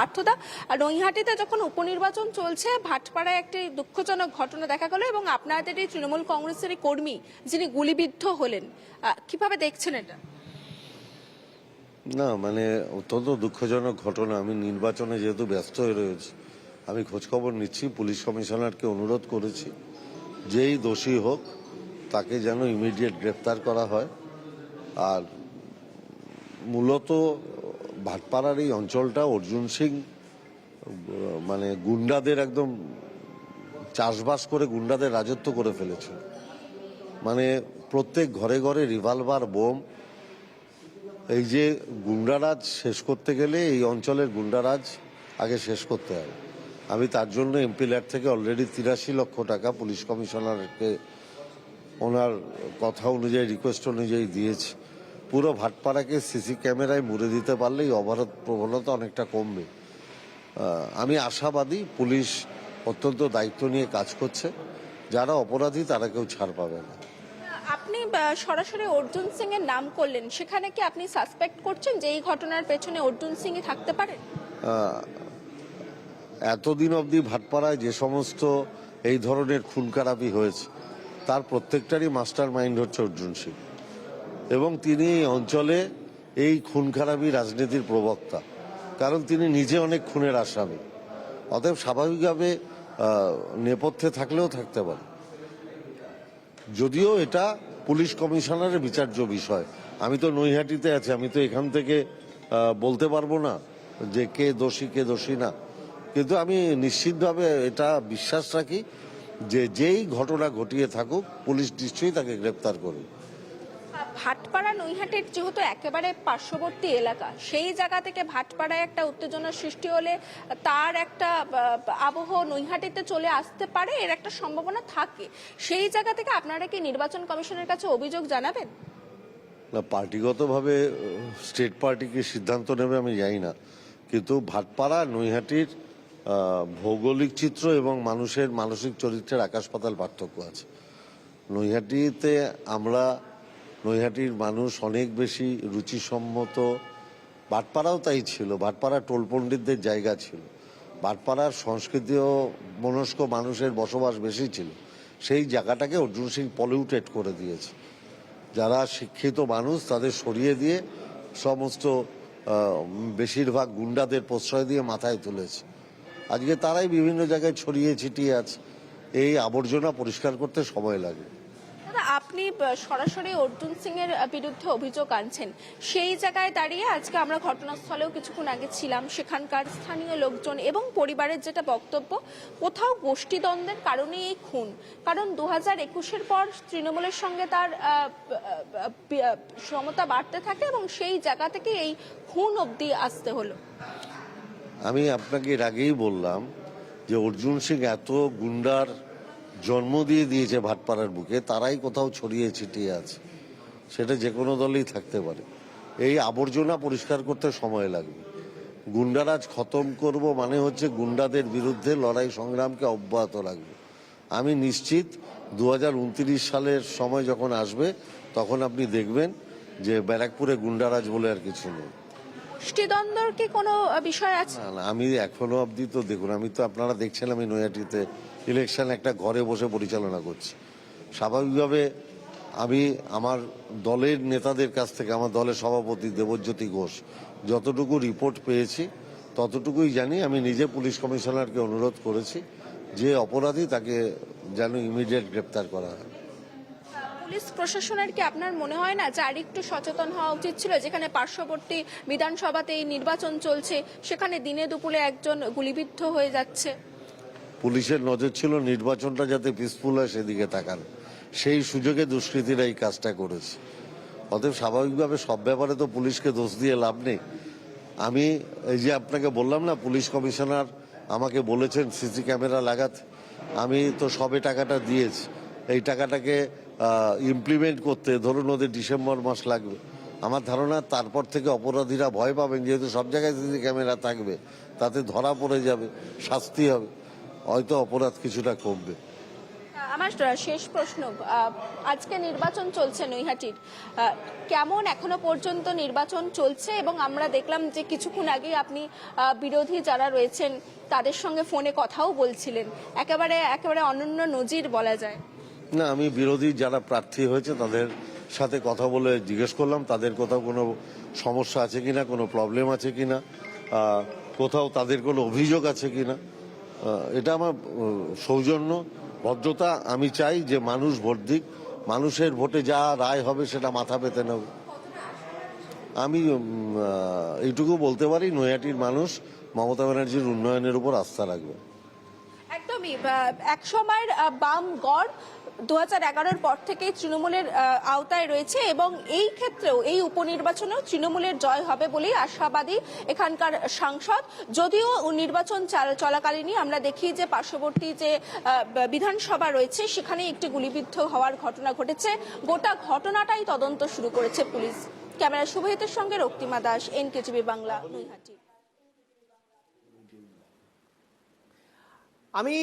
পার্থদা নৈহাটিতে যখন উপনির্বাচন চলছে, ভাটপাড়ায় একটি দুঃখজনক ঘটনা দেখা গেল এবং আপনাদের এই তৃণমূল কংগ্রেসের কর্মী যিনি গুলিবিদ্ধ হলেন কীভাবে দেখছেন এটা? না মানে অত্যন্ত দুঃখজনক ঘটনা। আমি নির্বাচনে যেহেতু ব্যস্ত হয়ে রয়েছি, আমি খোঁজখবর নিচ্ছি, পুলিশ কমিশনারকে অনুরোধ করেছি, যেই দোষী হোক, তাকে যেন ইমিডিয়েট গ্রেপ্তার করা হয়। আর মূলত ভাটপাড়ার এই অঞ্চলটা অর্জুন সিং মানে গুন্ডাদের একদম চাষবাস করে গুন্ডাদের রাজত্ব করে ফেলেছে। মানে প্রত্যেক ঘরে ঘরে রিভলভার, বোম, এই যে গুন্ডারাজ শেষ করতে গেলে এই অঞ্চলের গুন্ডারাজ আগে শেষ করতে হবে আমি তার জন্য এমপি ল্যাড থেকে অলরেডি তিরাশি লক্ষ টাকা পুলিশ কমিশনারকে ওনার কথা অনুযায়ী রিকোয়েস্ট অনুযায়ী দিয়েছি। পুরো ভাটপাড়াকে সিসি ক্যামেরায় মুড়ে দিতে পারলে এই অবরোধ প্রবণতা অনেকটা কমবে। আমি আশাবাদী পুলিশ অত্যন্ত দায়িত্ব নিয়ে কাজ করছে। যারা অপরাধী তারা কেউ ছাড় পাবে না। আপনি সরাসরি অর্জুন সিং এর নাম করলেন সেখানে কি আপনি সাসপেক্ট করছেন যে এই ঘটনার পেছনে অর্জুন সিং থাকতে পারে? এতদিন অবধি ভাটপাড়ায় যে সমস্ত এই ধরনের খুন খারাপি হয়েছে তার প্রত্যেকটারই মাস্টার মাইন্ড হচ্ছে অর্জুন সিং। এবং তিনি অঞ্চলে এই খুন খারাপি রাজনীতির প্রবক্তা। কারণ তিনি নিজে অনেক খুনের আসামি। অতএব স্বাভাবিকভাবে নেপথ্যে থাকলেও থাকতে পারে। যদিও এটা পুলিশ কমিশনারের বিচার্য বিষয়। আমি তো নৈহাটিতে আছি, আমি তো এখান থেকে বলতে পারব না যে কে দোষী কে দোষী না। কিন্তু আমি নিশ্চিতভাবে এটা বিশ্বাস রাখি যে যেই ঘটনা ঘটিয়ে থাকুক, পুলিশ নিশ্চয়ই তাকে গ্রেপ্তার করবে ভাটপাড়া নৈহাটির যেহেতু একেবারে পার্শ্ববর্তী এলাকা, সেই জায়গা থেকে ভাটপাড়ায় একটা উত্তেজনার সৃষ্টি হলে তার একটা আবহ নৈহাটিতে চলে আসতে পারে, এর একটা সম্ভাবনা থাকে। সেই জায়গা থেকে আপনারা কি নির্বাচন কমিশনের কাছে অভিযোগ জানাবেন? না, পার্টিগতভাবে স্টেট পার্টিকে সিদ্ধান্ত নেবে আমি জানি না। কিন্তু ভাটপাড়া নৈহাটির ভৌগোলিক চিত্র এবং মানুষের মানসিক চরিত্রের আকাশ পাতাল পার্থক্য আছে। নৈহাটিতে আমরা নৈহাটির মানুষ অনেক বেশি রুচিসম্মত। বাটপাড়াও তাই ছিল ভাটপাড়া টোল পণ্ডিতদের জায়গা ছিল। বাটপাড়ার সংস্কৃতি ও মনস্ক মানুষের বসবাস বেশি ছিল। সেই জায়গাটাকে অর্জুন সিং পলিউটেড করে দিয়েছে। যারা শিক্ষিত মানুষ তাদের সরিয়ে দিয়ে সমস্ত বেশিরভাগ গুন্ডাদের প্রশ্রয় দিয়ে মাথায় তুলেছে। আজকে তারাই বিভিন্ন জায়গায় ছড়িয়ে ছিটিয়ে আছে। এই আবর্জনা পরিষ্কার করতে সময় লাগে। আপনি সরাসরি অর্জুন সিং এর বিরুদ্ধে অভিযোগ আনছেন। সেই জায়গায় দাঁড়িয়ে আজকে আমরা ঘটনাস্থলেও কিছুক্ষণ আগে ছিলাম। সেখানকার স্থানীয় লোকজন এবং পরিবারের যেটা বক্তব্য, কোথাও গোষ্ঠীদ্বন্দ্বের কারণে এই খুন। কারণ দু হাজার একুশের পর তৃণমূলের সঙ্গে তার সমতা বাড়তে থাকে এবং সেই জায়গা থেকে এই খুন অবধি আসতে হলো। আমি আপনাকে এর আগেই বললাম যে অর্জুন সিং এত গুন্ডার জন্ম দিয়ে দিয়েছে ভাটপাড়ার বুকে তারাই কোথাও ছড়িয়ে ছিটিয়ে আছে। সেটা যে কোনো দলেই থাকতে পারে। এই আবর্জনা পরিষ্কার করতে সময় লাগবে। গুন্ডারাজ খতম করব মানে হচ্ছে গুন্ডাদের বিরুদ্ধে লড়াই সংগ্রামকে অব্যাহত রাখবে। আমি নিশ্চিত দু সালের সময় যখন আসবে তখন আপনি দেখবেন যে ব্যারাকপুরে গুন্ডারাজ বলে আর কিছু নেই। কি কোনো বিষয় আছে? না আমি এখনও অবধি তো দেখুন আমি তো আপনারা দেখছেন আমি নৈহাটিতে ইলেকশন একটা ঘরে বসে পরিচালনা করছি। স্বাভাবিকভাবে আমি আমার দলের নেতাদের কাছ থেকে, আমার দলের সভাপতি দেবজ্যোতি ঘোষ, যতটুকু রিপোর্ট পেয়েছি, ততটুকুই জানি। আমি নিজে পুলিশ কমিশনারকে অনুরোধ করেছি যে অপরাধী তাকে যেন ইমিডিয়েট গ্রেপ্তার করা হয়। পুলিশ প্রশাসনের কি আপনার মনে হয় না যে আরেকটু সচেতন হওয়া উচিত ছিল? যেখানে পার্শ্ববর্তী বিধানসভাতে এই নির্বাচন চলছে, সেখানে দিনে দুপুরে একজন গুলিবিদ্ধ হয়ে যাচ্ছে। পুলিশের নজর ছিল নির্বাচনটা যাতে পিসফুল হয় সেদিকে তাকান। সেই সুযোগে দুষ্কৃতীরা এই কাজটা করেছে। অতএব স্বাভাবিকভাবে সব ব্যাপারে তো পুলিশকে দোষ দিয়ে লাভ নেই। আমি এই যে আপনাকে বললাম না, পুলিশ কমিশনার আমাকে বলেছেন সিসি ক্যামেরা লাগাতে। আমি তো সবে টাকাটা দিয়েছি। এই টাকাটাকে ইমপ্লিমেন্ট করতে ধরুন ওদের ডিসেম্বর মাস লাগবে। আমার ধারণা তারপর থেকে অপরাধীরা ভয় পাবেন, যেহেতু সব জায়গায় সিসি ক্যামেরা থাকবে। তাতে ধরা পড়ে যাবে, শাস্তি হবে। হয়তো অপরাধ কিছুটা কমবে। আমার শেষ প্রশ্ন আজকে নির্বাচন চলছে নৈহাটির। কেমন এখনও পর্যন্ত নির্বাচন চলছে? এবং আমরা দেখলাম যে কিছুক্ষণ আগে আপনি বিরোধী যারা রয়েছেন তাদের সঙ্গে ফোনে কথাও বলছিলেন। একেবারে একেবারে অনন্য নজির বলা যায়। না আমি বিরোধী যারা প্রার্থী হয়েছে তাদের সাথে কথা বলে জিজ্ঞেস করলাম তাদের কোথাও কোনো সমস্যা আছে কিনা কোনো প্রবলেম আছে কিনা কোথাও তাদের কোনো অভিযোগ আছে কিনা। এটা আমার সৌজন্য, ভদ্রতা। আমি চাই যে মানুষ ভোট দিক। মানুষের ভোটে যা রায় হবে সেটা মাথা পেতে নেব। আমি এইটুকু বলতে পারি, নৈহাটির মানুষ মমতা ব্যানার্জির উন্নয়নের উপর আস্থা রাখবে। একদমই এক সময়ের বাম গড় দু হাজার এগারোর পর থেকে তৃণমূলের আওতায় রয়েছে এবং এই ক্ষেত্রেও, এই উপনির্বাচনেও তৃণমূলের জয় হবে বলেই আশাবাদী এখানকার সাংসদ। যদিও নির্বাচন চাল- চলাকালীনই আমরা দেখি যে পার্শ্ববর্তী যে বিধানসভা রয়েছে সেখানে একটি গুলিবিদ্ধ হওয়ার ঘটনা ঘটেছে। গোটা ঘটনাটাই তদন্ত শুরু করেছে পুলিশ। ক্যামেরা শুভহিতের সঙ্গে রক্তিমা দাস, এনকেটিভি বাংলা, নৈহাটি। আমি